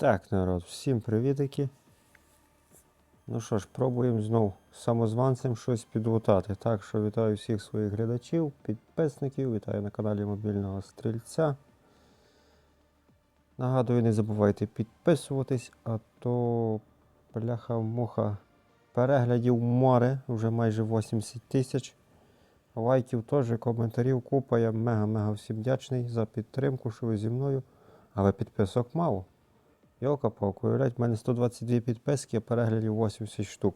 Так, народ, всім привітики. Ну що ж, пробуємо знов самозванцем щось підлутати. Так що вітаю всіх своїх глядачів, підписників, вітаю на каналі Мобільного Стрільця. Нагадую, не забувайте підписуватись, а то бляха-муха переглядів море, вже майже 80 тисяч. Лайків теж, коментарів купа. Я мега-мега всім вдячний за підтримку, що ви зі мною. Але підписок мало. Йолка палка уявляють, в мене 122 підписки, а переглядів 80 штук.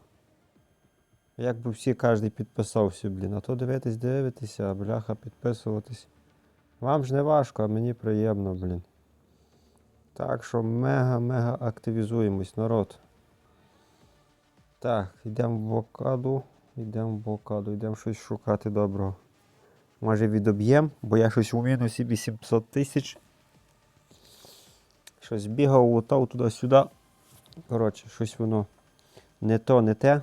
Якби всі кожен підписався, блін, а то дивитись, дивитися, бляха підписуватись. Вам ж не важко, а мені приємно, блін. Так що мега-мега активізуємось, народ. Так, йдемо в блокаду. Йдемо в блокаду, йдемо щось шукати доброго. Може відоб'єм, бо я щось у мінусі 800 тисяч. Щось бігав, лутав туди-сюди. Коротше, щось воно не то, не те.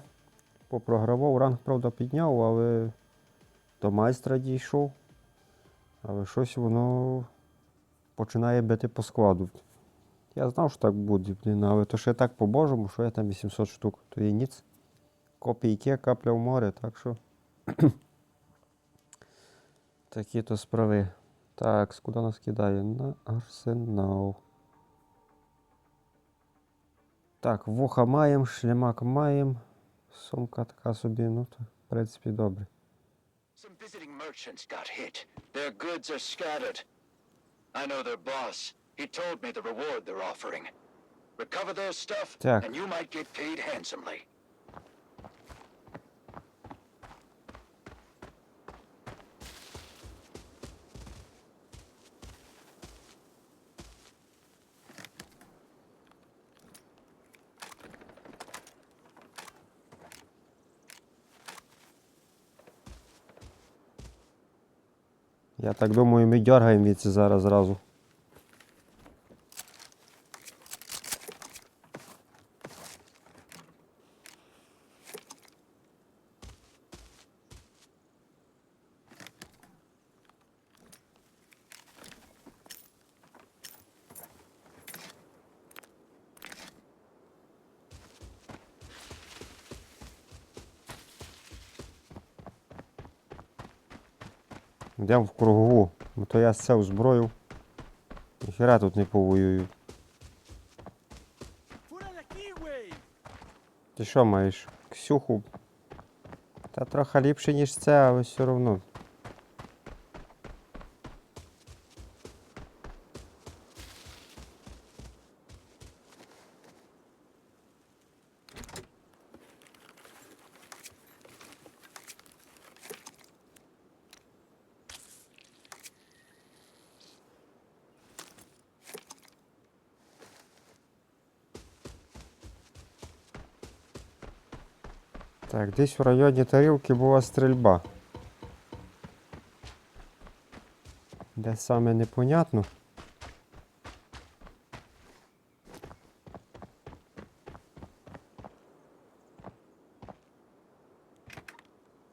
Попрогравав, ранг, правда, підняв, але до майстра дійшов. Але щось воно починає бити по складу. Я знав, що так буде, але то ще так по-божому, що я там 800 штук, то є ніц. Копійки, капля в море, так що. Такі то справи. Так, куди нас кидає? На арсенал. Так, вуха маємо, шлямак маємо. Сумка така собі, ну то, в принципі, добре. Some visiting merchants got hit. Their goods are scattered. I know their boss. He told me the reward they're offering. Recover their stuff, Так. and you might get paid handsomely. Я так думаю, ми дергаємо від зараз зразу. Йдемо в кругову. Бо то я це озброїв. Ніхера тут не повоюю. Ти що маєш? Ксюху? Та трохи ліпше, ніж це, але все одно. Так, десь в районі тарілки була стрільба. Де саме непонятно.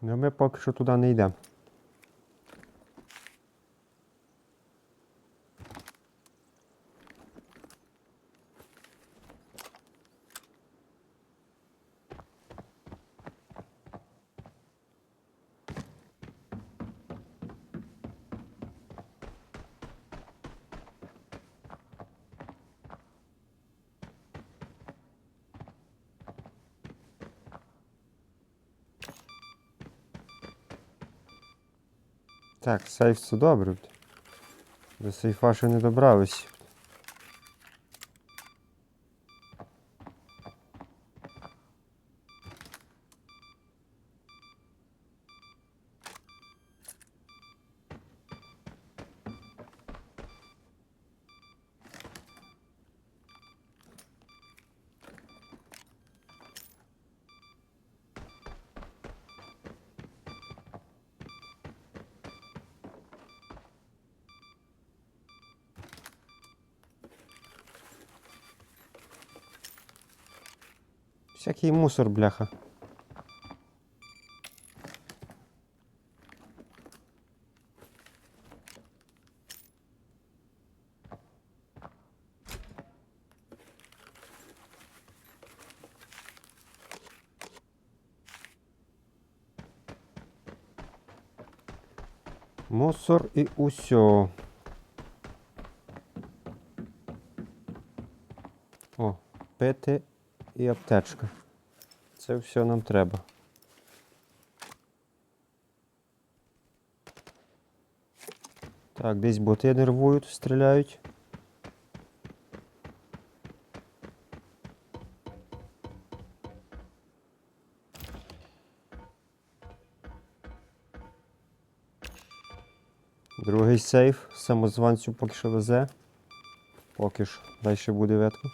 Ну ми поки що туди не йдемо. Так, сейф це добре. До сейфа ще не добрались. Всякий мусор, бляха. Мусор і усе О, пити і аптечка. Це все нам треба. Так, десь боти нервують, стріляють. Другий сейф. Самозванцю поки що везе. Поки що. Далі буде ветко.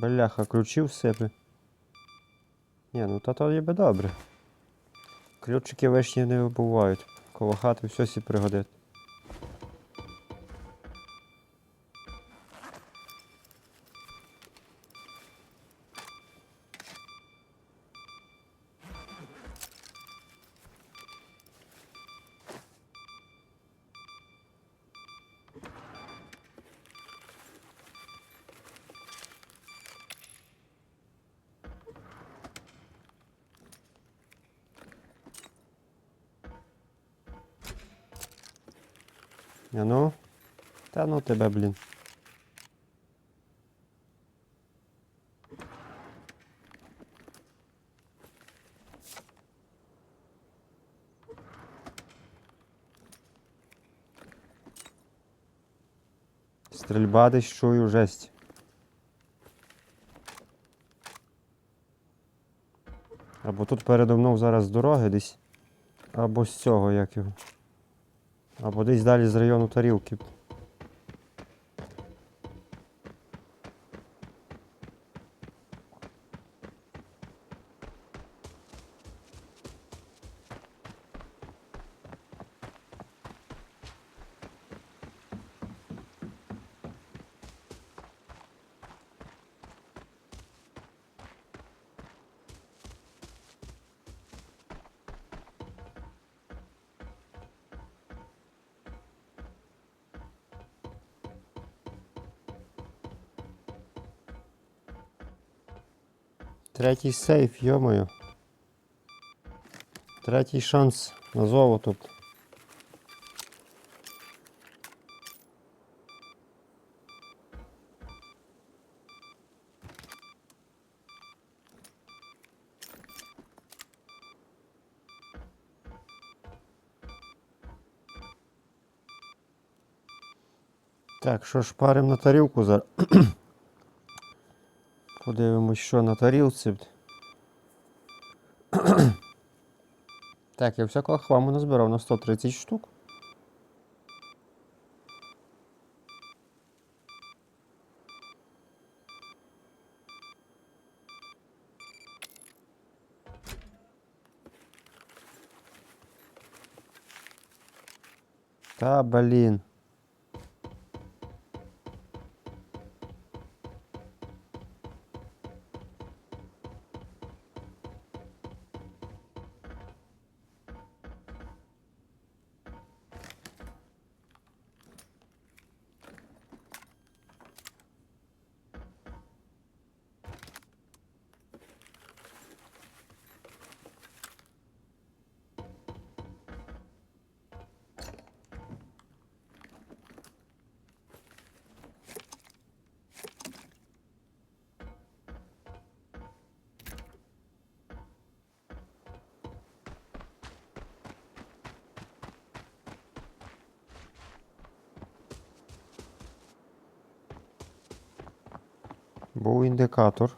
Бляха, ключі в себе. Ні, ну та то є би добре. Ключики вишні не вибувають. Коло хати все сі пригодить. А ну? Та ну тебе, блін. Стрільба десь чую жесть. Або тут передо мною зараз дороги десь. Або з цього як його. Або десь далі з району тарілки. Третій сейф, йомою. Третій шанс на золото. Так, що ж, парим на тарілку зараз. Подивимось, що на тарілці. так, я всякого хламу назбирав на 130 штук. Та, блін. Був індикатор.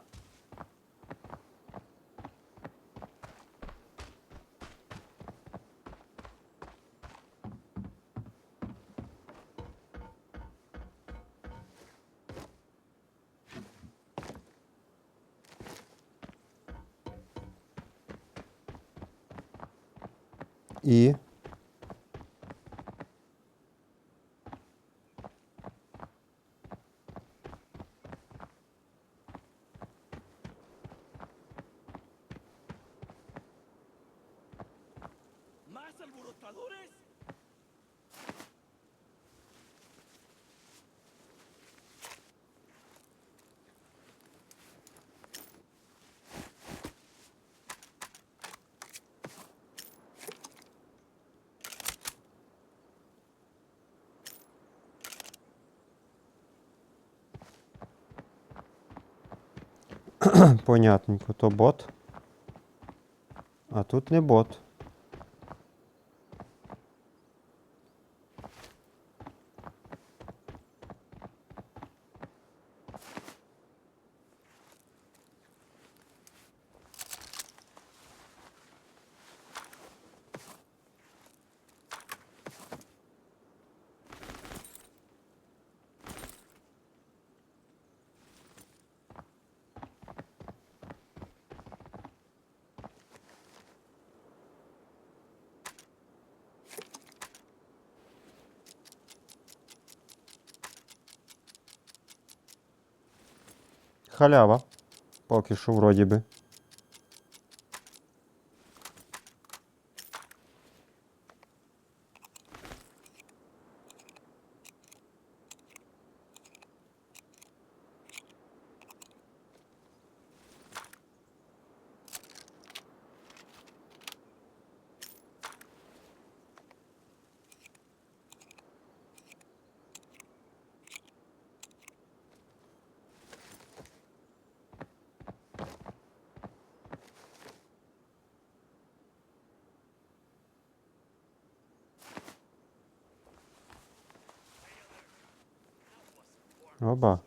Понятненько, то бот. А тут не бот. Халява. Поки що вроді би. Оба.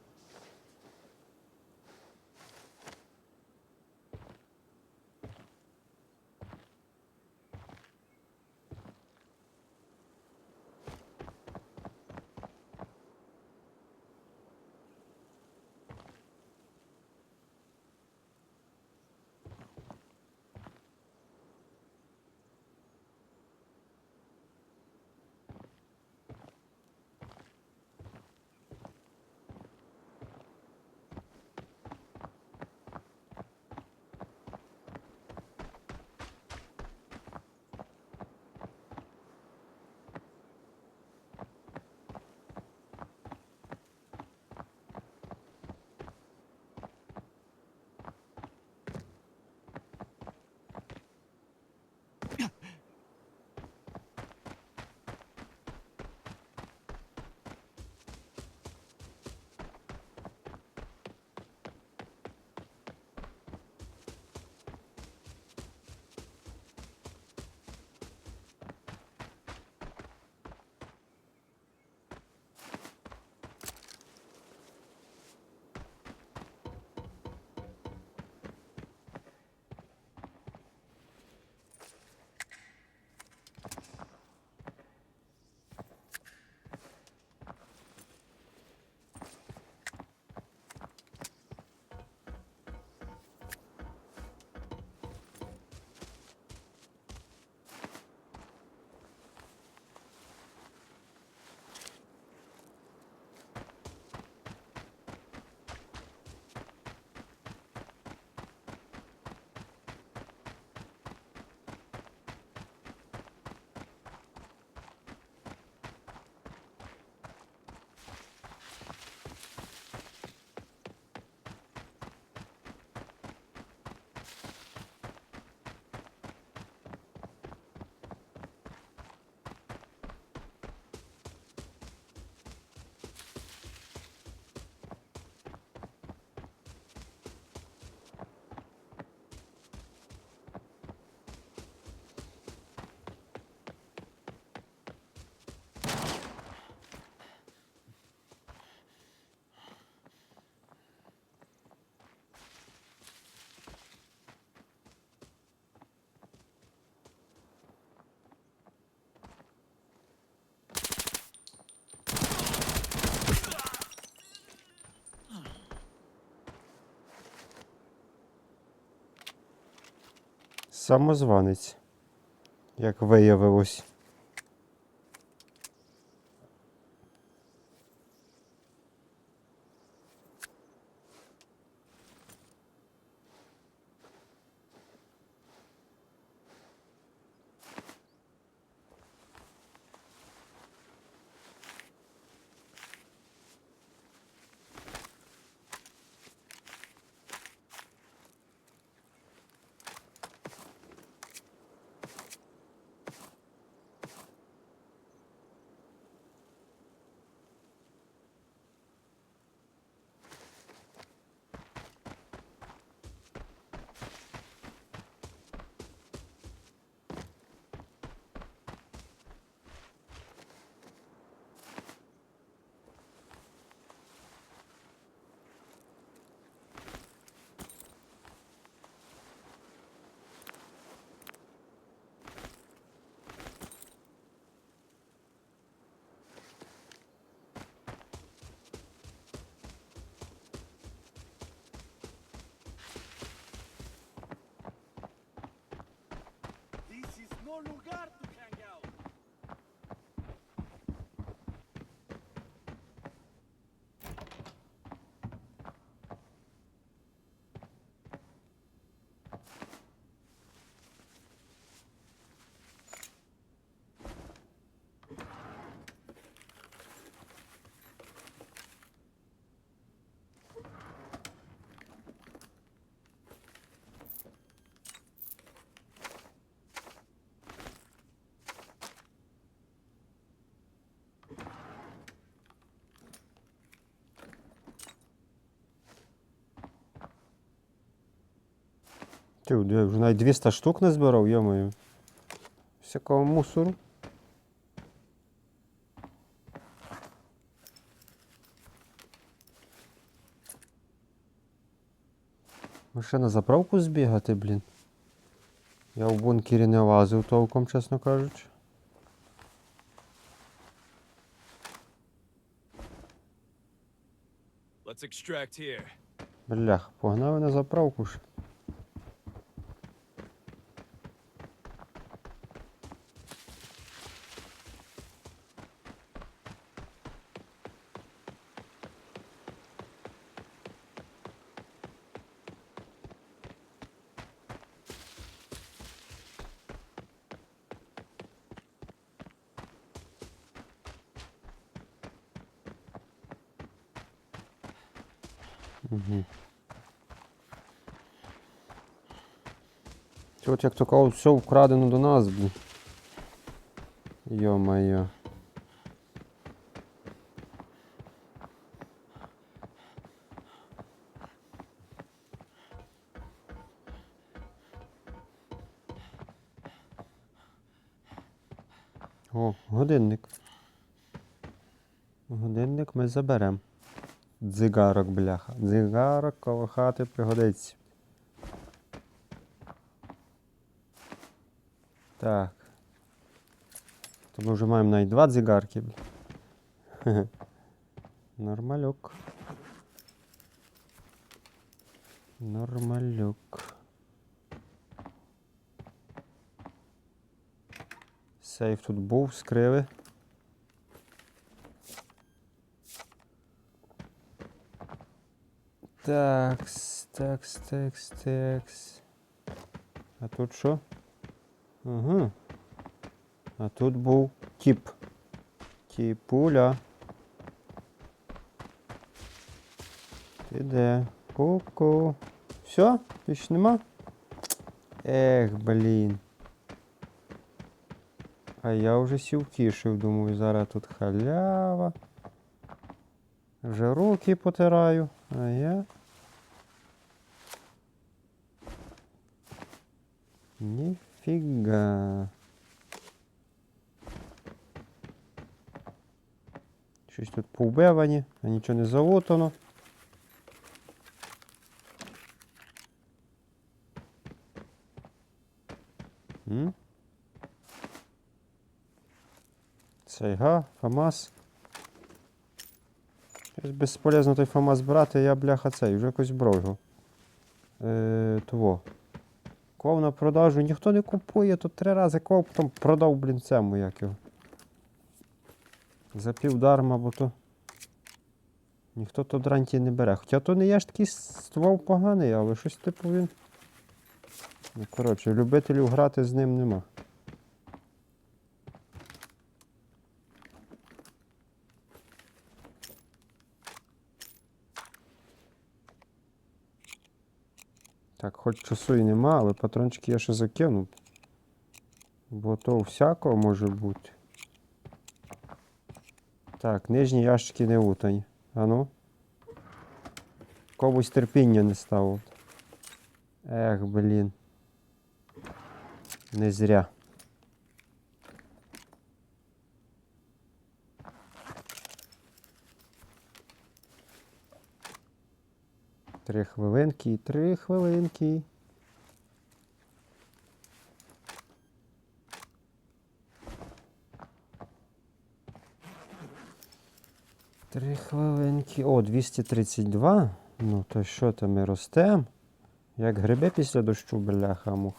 Самозванець, як виявилось. Ти, де, вже навіть 200 штук не збирав, йомаю. Всякого мусору. Ми ще на заправку збігати, блін. Я в бункері не лазив толком, чесно кажучи. Let's extract here. Блях, погнали на заправку ж. Угу. Це От як то кажуть, все вкрадено до нас, блін. Йо-моє. О, годинник. Годинник ми заберемо. Дзигарок, бляха. Дзигарок коло хати пригодиться. Так. То ми вже маємо навіть два дзигарки. бля. Хе-хе. Нормальок. Нормальок. Сейф тут був, скрили. Такс, такс, такс, такс. А тут що? Ага. А тут був тіп. Тіпуля. Ти де? Ку-ку. Все? Більш нема? Ех, блін. А я вже сів тішив, думаю, зараз тут халява. Вже руки потираю, а я. Ніфіга. Щось тут повбивані, а нічого не залутано. Сайга, ФАМАС. Щось безполезно той ФАМАС брати, я бляха цей, вже якось брав його. Е, того. Клав на продажу, ніхто не купує, тут три рази клав, потім продав, блін, цьому як його. За півдарма, бо то. Ніхто то дранті не бере. Хоча то не є ж такий ствол поганий, але щось типу він. Ну, коротше, любителів грати з ним нема. Так, хоч часу і нема, але патрончики я ще закину. Бо то всякого може бути. Так, нижні ящики не утань. Ану. Комусь терпіння не стало. Ех, блін. Не зря. Три хвилинки, три хвилинки. Три хвилинки. О, 232. Ну, то що там ми ростемо? Як гриби після дощу, бляха мух.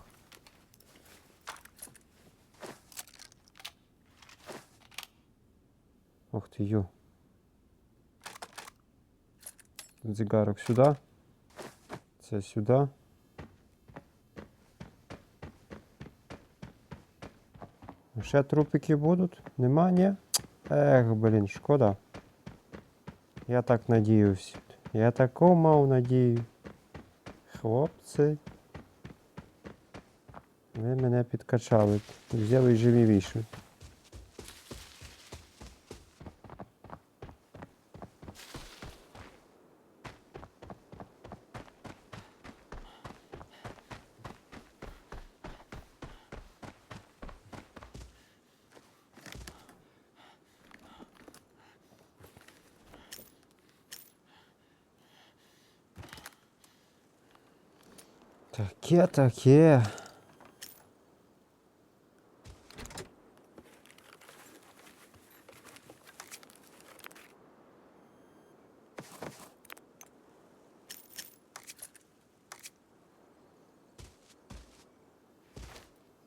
Ох ти, ю. Зігарок сюди. Це сюди. Ще трупики будуть? Нема, ні? Ех, блін, шкода. Я так надіявся. Я таку мав надію. Хлопці. Ви мене підкачали. Взяли живі віші. Таке, таке.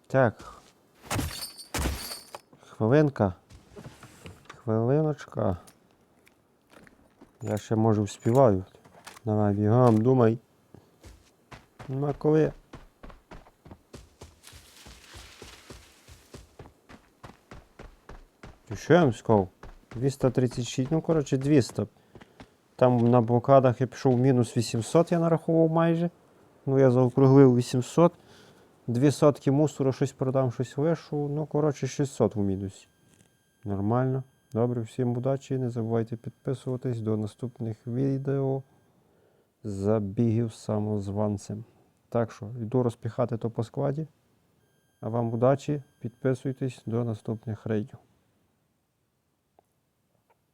Так. Хвилинка. Хвилиночка. Я ще може вспіваю. Давай бігом, думай. Нема коли. Ти що я вам сказав? 236, ну коротше 200. Там на блокадах я пішов мінус 800, я нарахував майже. Ну я заокруглив 800. Дві сотки мусору щось продам, щось лишу. Ну, коротше, 600 в мінусі. Нормально. Добре, всім удачі. Не забувайте підписуватись до наступних відео. Забігів самозванцем. Так що, йду розпіхати то по складі. А вам удачі, підписуйтесь до наступних рейдів.